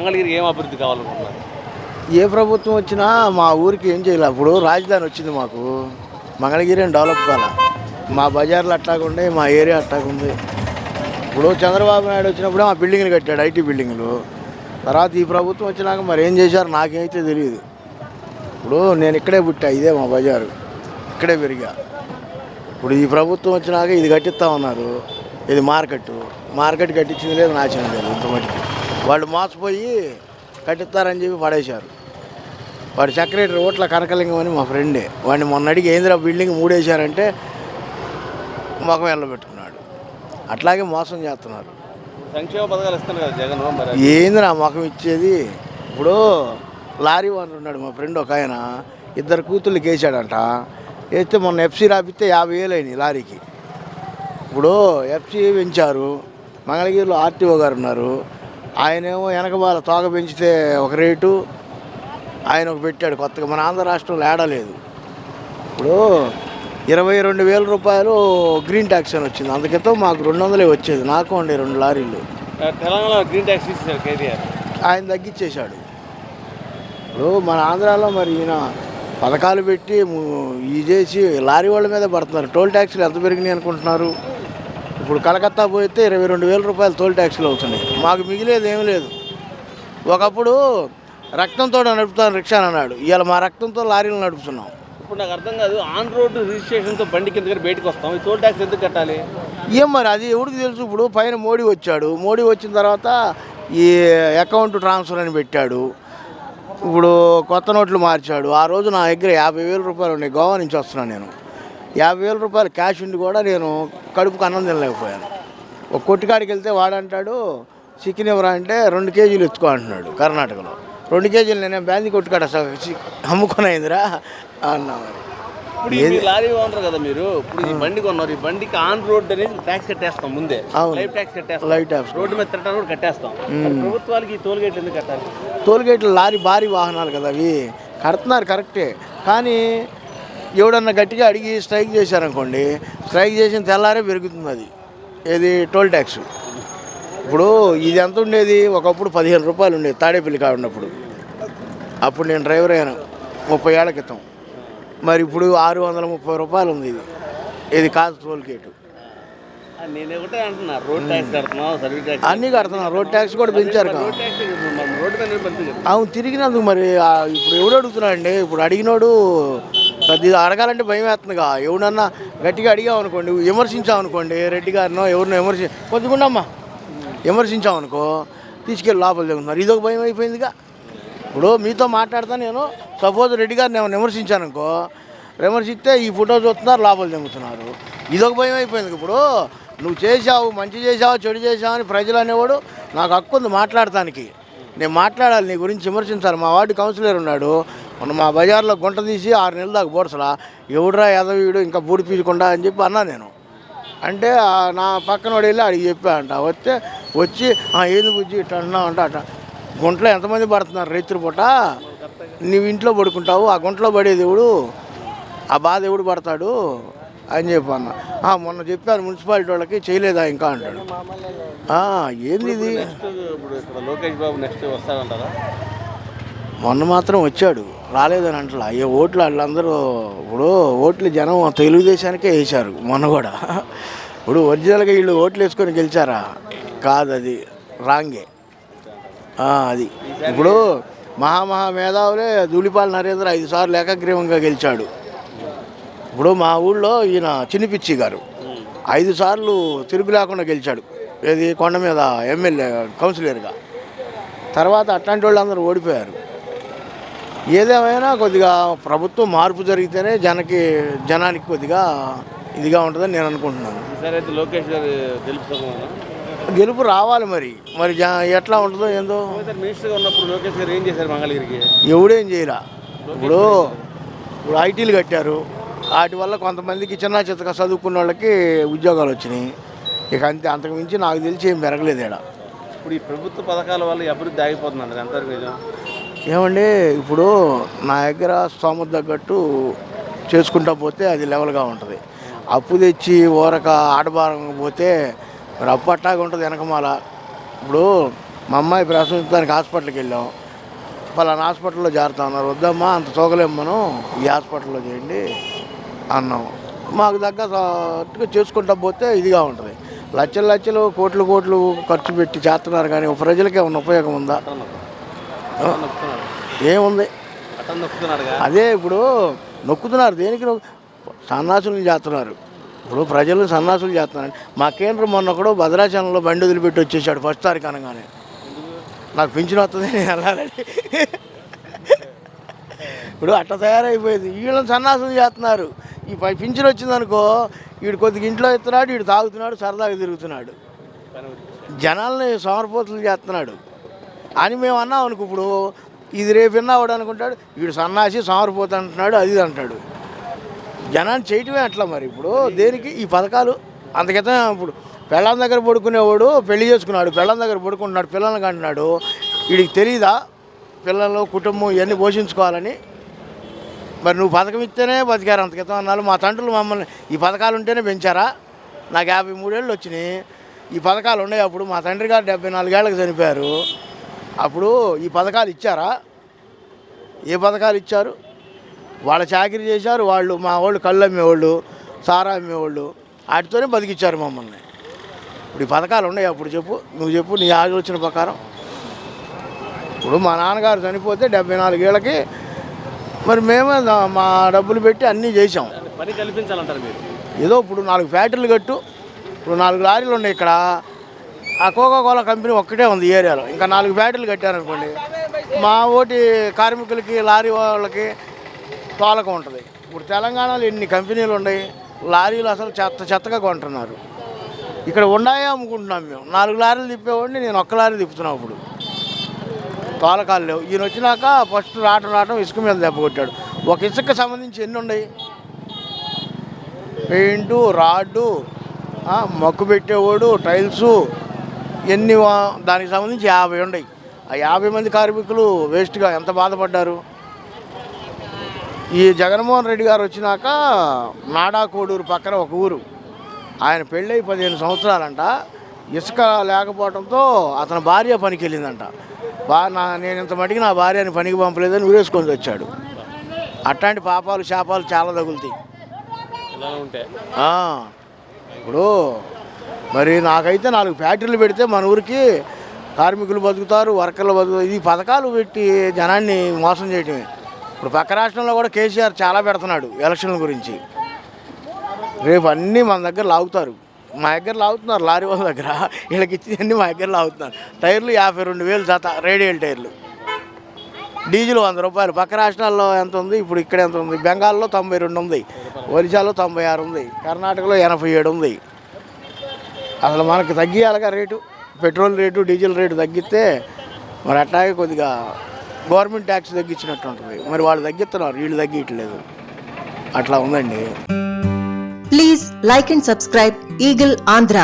మంగళగిరికి ఏం అభివృద్ధి కావాలనుకుంటున్నారు? ఏ ప్రభుత్వం వచ్చినా మా ఊరికి ఏం చేయాలి? అప్పుడు రాజధాని వచ్చింది మాకు. మంగళగిరి ఏం డెవలప్ కాల. మా బజార్లు అట్టాగుండే మా ఏరియా అట్టాగుంది ఇప్పుడు చంద్రబాబు నాయుడు వచ్చినప్పుడే మా బిల్డింగ్లు కట్టాడు ఐటీ బిల్డింగ్లు. తర్వాత ఈ ప్రభుత్వం వచ్చినాక మరి ఏం చేశారు? నాకేమైతే తెలియదు. ఇప్పుడు నేను ఇక్కడే పుట్టా ఇదే మా బజారు. ఇక్కడే పెరిగా. ఇప్పుడు ఈ ప్రభుత్వం వచ్చినాక ఇది కట్టిస్తా ఉన్నారు. ఇది మార్కెట్ మార్కెట్ కట్టించింది లేదు నాశనం లేదు ఇంత మటుకు వాళ్ళు మోసపోయి కట్టిస్తారని చెప్పి పడేశారు. వాడు సెక్రటరీ ఓట్ల కనకలింగం అని మా ఫ్రెండే. వాడిని మొన్న అడిగి ఏంద్రా బిల్డింగ్ మూడేశారంటే ముఖం వెళ్ళబెట్టుకున్నాడు అట్లాగే మోసం చేస్తున్నారు. సంక్షేమ పథకాలు ఇస్తారు కదా జగన్ మరి ఏంది నా ముఖం ఇచ్చేది? ఇప్పుడు లారీ ఓనర్ ఉన్నాడు మా ఫ్రెండ్ ఒక ఆయన. ఇద్దరు కూతుర్లకి వేసాడంట వేస్తే మొన్న ఎఫ్సీ రాపిస్తే యాభై వేలు అయినాయి లారీకి. ఇప్పుడు ఎఫ్సీ పెంచారు మంగళగిరిలో ఆర్టీఓ గారు ఉన్నారు. ఆయనేమో వెనకబాల తోక పెంచితే ఒక రేటు ఆయన ఒక పెట్టాడు కొత్తగా. మన ఆంధ్ర రాష్ట్రంలో ఏడలేదు ఇప్పుడు ఇరవై రెండు వేల రూపాయలు గ్రీన్ ట్యాక్స్ అని వచ్చింది. అందుకితో మాకు రెండు వందలే వచ్చేది. నాకు ఉండే రెండు లారీలు. తెలంగాణ గ్రీన్ ట్యాక్స్ తీసేశారు కేటీఆర్. ఆయన తగ్గించేశాడు ఇప్పుడు మన ఆంధ్రాలో మరి ఈయన పథకాలు పెట్టి ఇది చేసి లారీ వాళ్ళ మీద పడుతున్నారు. టోల్ ట్యాక్స్లు ఎంత పెరిగినాయి అనుకుంటున్నారు? ఇప్పుడు కలకత్తా పోతే ఇరవై రెండు వేల రూపాయలు టోల్ ట్యాక్స్లు అవుతున్నాయి. మాకు మిగిలేదు ఏమీ లేదు. ఒకప్పుడు రక్తంతో నడుపుతాను రిక్షా అన్నాడు. ఇవాళ మా రక్తంతో లారీలు నడుపుతున్నాం. ఇప్పుడు నాకు అర్థం కాదు ఆన్ రోడ్ రిజిస్ట్రేషన్తో బండి కింద బయటకు వస్తాం. ఈ టోల్ ట్యాక్స్ ఎందుకు కట్టాలి? ఏం మరి అది ఎవరికి తెలుసు? ఇప్పుడు పైన మోడీ వచ్చాడు. మోడీ వచ్చిన తర్వాత ఈ అకౌంట్ ట్రాన్స్ఫర్ అని పెట్టాడు. ఇప్పుడు కొత్త నోట్లు మార్చాడు. ఆ రోజు నా దగ్గర యాభై వేల రూపాయలు ఉన్నాయి. గోవా నుంచి వస్తున్నాను నేను. యాభై వేల రూపాయలు క్యాష్ ఉండి కూడా నేను కడుపుకు అన్నం తినలేకపోయాను. ఒక కొట్టుకాడికి వెళ్తే వాడంటాడు చికెన్ ఎవరా అంటే రెండు కేజీలు ఎత్తుకో అంటున్నాడు కర్ణాటకలో. రెండు కేజీలు నేను బ్యాంది కొట్టుకాడ అమ్ముకునేదిరా అన్నా మరి. ఇప్పుడు మీరు లారీ ఓనర్ కదా మీరు ఇప్పుడు ఈ బండి కొన్నారు ఈ బండికి ఆన్ రోడ్ అనేది ట్యాక్స్ కట్టేస్తాం ముందే. Life tax కట్టేస్తాం. Light tax. Road మీద తిరగడానికి కూడా కట్టేస్తాం. ప్రభుత్వాలకి ఈ టోల్ ఎందుకు కట్టాలి? టోల్గేట్లు లారీ భారీ వాహనాలు కదా అవి. కడుతున్నారు కరెక్టే. కానీ ఎవడన్నా గట్టిగా అడిగి స్ట్రైక్ చేశారనుకోండి స్ట్రైక్ చేసిన తెల్లారే పెరుగుతుంది అది. ఏది టోల్ ట్యాక్స్. ఇప్పుడు ఇది ఎంత ఉండేది? ఒకప్పుడు పదిహేను రూపాయలు ఉండేది తాడేపల్లి కాడ ఉన్నప్పుడు. అప్పుడు నేను డ్రైవర్ అయ్యాను ముప్పై ఏళ్ళ క్రితం. మరి ఇప్పుడు ఆరు వందల ముప్పై రూపాయలు ఉంది ఇది. ఇది కాదు టోల్ గేటు. ఆ, నేను ఒకటే అంటున్నా రోడ్ ట్యాక్స్ కడుతున్నాం సర్వీస్ ట్యాక్స్? అన్నీ రోడ్ ట్యాక్స్ కూడా పెంచారు అవును తిరిగినందుకు మరి ఇప్పుడు ఎవడు అడుగుతున్నాడండి? ఇప్పుడు అడిగినోడు ఇది అడగాలంటే భయం వేస్తుందిగా. ఎవడన్నా గట్టిగా అడిగావు అనుకోండి విమర్శించావనుకోండి రెడ్డి గారినో ఎవరినో విమర్శి కొద్దిగుండమ్మా. విమర్శించామనుకో తీసుకెళ్ళి లోపల దిగుతున్నారు. ఇదొక భయం అయిపోయిందిగా. ఇప్పుడు మీతో మాట్లాడతా నేను. సపోజ్ రెడ్డి గారిని ఏమైనా విమర్శించాననుకో విమర్శిస్తే ఈ ఫోటో చూస్తున్నారు లోపల దిగుతున్నారు. ఇదొక భయం అయిపోయింది ఇప్పుడు. నువ్వు చేసావు మంచి చేసావు చెడు చేసావు అని ప్రజలు అనేవాడు నాకు హక్కు ఉంది మాట్లాడటానికి. నేను మాట్లాడాలి నీ గురించి విమర్శించాలి. మా వార్డు కౌన్సిలర్ ఉన్నాడు. మొన్న మా బజార్లో గుంట తీసి ఆరు నెలల దాకా బోర్సలా ఎవడురా ఎదవీడు ఇంకా బూడి అని చెప్పి అన్నా నేను. అంటే నా పక్కన వాడు వెళ్ళి అడిగి చెప్పా అంట. వస్తే వచ్చి ఏంది బుజ్జి ఇట్లా అన్నా అంట అట. గుంటలో ఎంతమంది పడుతున్నారు రైతుల పూట? నువ్వు ఇంట్లో పడుకుంటావు ఆ గుంటలో పడేది ఎవడు? ఆ బాధ ఎవడు పడతాడు? అని చెప్పి అన్న. మొన్న చెప్పాను మున్సిపాలిటీ వాళ్ళకి చేయలేదా ఇంకా? అంటాడు. ఏంది ఇది? లోకేష్ బాబు నెక్స్ట్ వస్తాడంటారా? మొన్న మాత్రం వచ్చాడు. రాలేదని అంటలా. ఏ ఓట్లు వాళ్ళందరూ ఇప్పుడు ఓట్లు జనం తెలుగుదేశానికే వేశారు మొన్న కూడా. ఇప్పుడు ఒరిజినల్గా వీళ్ళు ఓట్లు వేసుకొని గెలిచారా? కాదు అది రాంగే అది. ఇప్పుడు మహామహా మేధావులే ధూళిపాల్ నరేంద్ర ఐదు సార్లు ఏకగ్రీవంగా గెలిచాడు. ఇప్పుడు మా ఊళ్ళో ఈయన చిన్నిపిచ్చి గారు. ఐదు సార్లు తిరుగు లేకుండా గెలిచాడు. ఏది కొండ మీద ఎమ్మెల్యే కౌన్సిలర్గా. తర్వాత అట్లాంటి వాళ్ళు అందరూ ఓడిపోయారు. ఏదేమైనా కొద్దిగా ప్రభుత్వం మార్పు జరిగితేనే జనకి జనానికి కొద్దిగా ఇదిగా ఉంటుందని నేను అనుకుంటున్నాను. లోకేష్ గారు గెలుపుతామన్నా గెలుపు రావాలి మరి. మరి జ ఎట్లా ఉంటుందో ఏందో? మినిస్టర్గా ఉన్నప్పుడు లోకేష్ గారు ఏం చేశారు మంగళగిరికి? ఎవడేం చేయరా? ఇప్పుడు ఇప్పుడు ఐటీలు కట్టారు. వాటి వల్ల కొంతమందికి చిన్న చిత్తగా చదువుకున్న వాళ్ళకి ఉద్యోగాలు వచ్చినాయి. ఇక అంతే అంతకు మించి నాకు తెలిసి ఏం పెరగలేదు ఇక్కడ ఇప్పుడు ఈ ప్రభుత్వ పథకాల వల్ల ఈ అభివృద్ధి ఆగిపోతుందండి ఎంతవరకు నిజం? ఏమండి ఇప్పుడు నా దగ్గర స్తోమత తగ్గట్టు చేసుకుంటా పోతే అది లెవెల్గా ఉంటుంది. అప్పు తెచ్చి ఊరక ఆడబారం పోతే మరి అప్పు అట్టాగా ఉంటుంది వెనకమాల ఇప్పుడు మా అమ్మాయి ప్రసవించడానికి హాస్పిటల్కి వెళ్ళాం. పలానా హాస్పిటల్లో చేరుతా ఉన్నారు. వద్దమ్మా అంత తోగలేము మనం ఈ హాస్పిటల్లో చేయండి అన్నాం. మాకు తగ్గట్టుగా చేసుకుంటా పోతే ఇదిగా ఉంటుంది. లక్షలు లక్షలు కోట్లు కోట్లు ఖర్చు పెట్టి చేస్తున్నారు కానీ ప్రజలకే ఉన్న ఉపయోగం ఉందా? ఏముంది? అదే ఇప్పుడు నొక్కుతున్నారు. దేనికి సన్నాసులు చేస్తున్నారు. ఇప్పుడు ప్రజలు సన్నాసులు చేస్తున్నారు. మా కేంద్రం మొన్న కూడా భద్రాచలంలో బండి వదిలిపెట్టి వచ్చేసాడు ఫస్ట్ తారీఖు అనగానే. నాకు పింఛన్ వస్తుంది నేను వెళ్ళాలని ఇప్పుడు అట్ట తయారైపోయింది. వీళ్ళని సన్నాసులు చేస్తున్నారు. ఈ పై పింఛన్ వచ్చిందనుకో వీడు కొద్దిగా ఇంట్లో ఇస్తున్నాడు వీడు తాగుతున్నాడు సరదాగా తిరుగుతున్నాడు. జనాల్ని సోమరపోతులు చేస్తున్నాడు. అని మేము అన్నాం అనుకు ఇప్పుడు ఇది రేపు విన్నావాడు అనుకుంటాడు వీడు సన్నాసి సోమరపోతు అంటున్నాడు అది ఇది అంటాడు. జనాన్ని చేయటమే అట్లా మరి ఇప్పుడు. దేనికి? ఈ పథకాలు అందుకైతే ఇప్పుడు పెళ్ళం దగ్గర పడుకునేవాడు పెళ్ళి చేసుకున్నాడు పెళ్ళం దగ్గర పడుకుంటున్నాడు పిల్లలకి కంటున్నాడు. వీడికి తెలీదా? పిల్లలు కుటుంబం ఇవన్నీ పోషించుకోవాలని? మరి నువ్వు పథకం ఇస్తేనే బతికారు అంత క్రితం అన్నారు మా తండ్రులు మమ్మల్ని ఈ పథకాలు ఉంటేనే పెంచారా? నాకు యాభై మూడేళ్ళు వచ్చినాయి. ఈ పథకాలు ఉన్నాయి అప్పుడు మా తండ్రి గారు డెబ్బై నాలుగేళ్ళకి చనిపోయారు. అప్పుడు ఈ పథకాలు ఇచ్చారా? ఏ పథకాలు ఇచ్చారు? వాళ్ళ చాకరీ చేశారు వాళ్ళు మా వాళ్ళు కళ్ళు అమ్మేవాళ్ళు సారా అమ్మేవాళ్ళు వాటితోనే బతికిచ్చారు మమ్మల్ని. ఇప్పుడు ఈ పథకాలు ఉన్నాయి అప్పుడు చెప్పు నువ్వు చెప్పు నీ ఆలోచన ప్రకారం. ఇప్పుడు మా నాన్నగారు చనిపోతే డెబ్బై నాలుగేళ్ళకి మరి మేమే మా డబ్బులు పెట్టి అన్నీ చేసాం పని కల్పించాలంటారు మీరు. ఏదో ఇప్పుడు నాలుగు ఫ్యాక్టరీలు కట్టు ఇప్పుడు నాలుగు లారీలు ఉన్నాయి ఇక్కడ. ఆ కోకా కోలా కంపెనీ ఒక్కటే ఉంది ఏరియాలో. ఇంకా నాలుగు ఫ్యాక్టరీలు కట్టారనుకోండి మా ఓటి కార్మికులకి లారీ వాళ్ళకి తోలకం ఉంటుంది. ఇప్పుడు తెలంగాణలో ఎన్ని కంపెనీలు ఉన్నాయి లారీలు అసలు చెత్త చెత్తగా కొంటున్నారు. ఇక్కడ ఉన్నాయే అమ్ముకుంటున్నాం మేము. నాలుగు లారీలు తిప్పేవాడిని నేను ఒక్క లారీ తిప్పుతున్నాను ఇప్పుడు. తోలకాలు లేవు. ఈయన వచ్చినాక ఫస్ట్ రావటం రావటం ఇసుక మీద దెబ్బ కొట్టాడు. ఒక ఇసుక సంబంధించి ఎన్ని ఉన్నాయి? పెయింటు రాడ్డు ఆ, మక్కు పెట్టేవాడు టైల్సు ఎన్ని దానికి సంబంధించి యాభై ఉన్నాయి ఆ యాభై మంది కార్మికులు వేస్ట్గా ఎంత బాధపడ్డారు? ఈ జగన్మోహన్ రెడ్డి గారు వచ్చినాక నాడా కోడూరు పక్కన ఒక ఊరు. ఆయన పెళ్ళై పదిహేను సంవత్సరాలంట. ఇసుక లేకపోవడంతో అతని భార్య పనికి వెళ్ళిందంట బా నా నేను ఇంత మటుకు నా భార్యని పనికి పంపలేదని ఊరేసుకొని వచ్చాడు. అట్లాంటి పాపాలు శాపాలు చాలా తగులుతాయి. ఇప్పుడు మరి నాకైతే నాలుగు ఫ్యాక్టరీలు పెడితే మన ఊరికి కార్మికులు బతుకుతారు వర్కర్లు బతుకుతారు. ఇది పథకాలు పెట్టి జనాన్ని మోసం చేయటమే. ఇప్పుడు పక్క రాష్ట్రంలో కూడా కేసీఆర్ చాలా పెడుతున్నాడు ఎలక్షన్ల గురించి. రేపు అన్నీ మన దగ్గర లాగుతారు. మా దగ్గర లాగుతున్నారు లారీ వాళ్ళ దగ్గర. వీళ్ళకి ఇచ్చి మా దగ్గర లాగుతున్నారు. టైర్లు యాభై రెండు వేలు జత రేడియల్ టైర్లు. డీజిల్ వంద రూపాయలు. పక్క రాష్ట్రాల్లో ఎంత ఉంది? ఇప్పుడు ఇక్కడ ఎంత ఉంది? బెంగాల్లో తొంభై రెండు ఉంది. ఒరిస్సాలో తొంభై ఆరు ఉంది. కర్ణాటకలో ఎనభై ఏడు ఉంది. అసలు మనకు తగ్గియాలిగా rate. Petrol rate diesel rate తగ్గిస్తే మరి అట్లాగే కొద్దిగా గవర్నమెంట్ ట్యాక్స్ తగ్గించినట్టు ఉంటుంది. మరి వాళ్ళు తగ్గిస్తున్నారు వీళ్ళు తగ్గియట్లేదు. అట్లా ఉందండి. Please like and subscribe Eagle Andhra